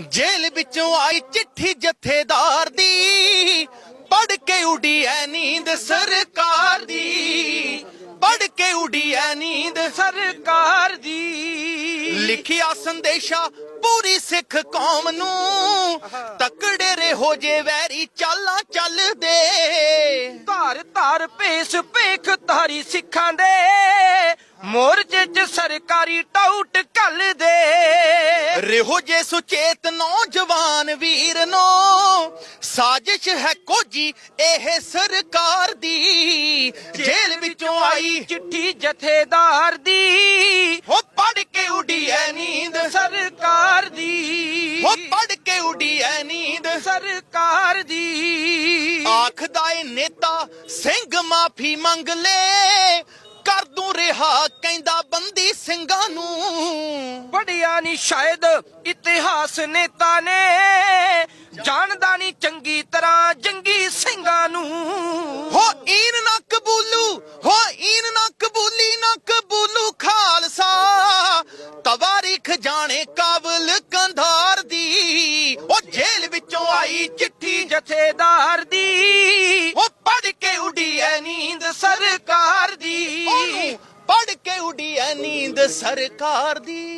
ਜੇਲ੍ਹ ਵਿੱਚੋਂ ਆਈ ਚਿੱਠੀ ਜਥੇਦਾਰ ਦੀ ਪੜ ਕੇ ਉਡੀ ਐ ਨੀਂਦ ਸਰਕਾਰ ਦੀ। ਪੜ ਕੇ ਉਡੀ ਐ ਨੀਂਦ ਸਰਕਾਰ ਦੀ। ਲਿਖਿਆ ਸੰਦੇਸ਼ਾ ਪੂਰੀ ਸਿੱਖ ਕੌਮ ਨੂੰ, ਤਕੜੇ ਰਹੋ ਜੇ ਵੈਰੀ ਚਾਲਾਂ ਚੱਲਦੇ। ਧਾਰ ਧਾਰ ਭੇਸ ਭੇਖ ਧਾਰੀ ਸਿੱਖਾਂ ਦੇ। ਮੋਰਚੇ 'ਚ ਸਰਕਾਰੀ ਟਾਊਟ ਕੱਲ ਦੇ। ਰਹੋ ਜੇ ਸੁਚੇਤ ਨੌਜਵਾਨ ਵੀਰ ਨੂੰ ਸਾਜ਼ਿਸ਼ ਹੈ ਕੋਜੀ ਇਹ ਸਰਕਾਰ ਦੀ। ਜੇਲ੍ਹ ਵਿੱਚੋਂ ਆਈ ਚਿੱਠੀ ਜਥੇਦਾਰ ਦੀ। ਹੋ ਪੜ ਕੇ ਉਡੀ ਐ ਨੀਂਦ। ਸਰਕਾਰ ਦੀ। ਹੋ ਪੜ ਕੇ ਉਡੀ ਐ ਨੀਂਦ। ਸਰਕਾਰ ਦੀ। ਆਖਦਾ ਏ ਨੇਤਾ ਸਿੰਘ ਮਾਫੀ ਮੰਗ ਲੈ। ਕਰ ਦੂੰ ਰਿਹਾ ਕਹਿੰਦਾ ਬੰਦੀ ਸਿੰਘਾਂ ਨੂੰ। ਪੜਿਆ ਨਹੀਂ ਸ਼ਾਇਦ ਇਤਿਹਾਸ ਨੇਤਾ ਨੇ ਜਾਣਦਾ ਨਹੀਂ ਚੰਗੀ ਤਰ੍ਹਾਂ ਜੰਗੀ ਸਿੰਘਾਂ ਨੂੰ। ਹੋ ਈਨ ਨਾ ਕਬੂਲੂ ਹੋ ਈਨ ਨਾ ਕਬੂਲੀ ਨਾ ਕਬੂਲੂ ਖਾਲਸਾ। ਤਵਾਰੀਖ ਜਾਣੇ ਕਾਬਲ ਕੰਧਾਰ ਦੀ ਉਹ ਜੇਲ੍ਹ ਵਿੱਚੋਂ ਆਈ ਚਿੱਠੀ ਜਥੇਦਾਰ। ਉਡੀ ਐ ਨੀਂਦ ਸਰਕਾਰ ਦੀ। ਪੜ ਕੇ ਉਡੀ ਐ ਨੀਂਦ ਸਰਕਾਰ ਦੀ।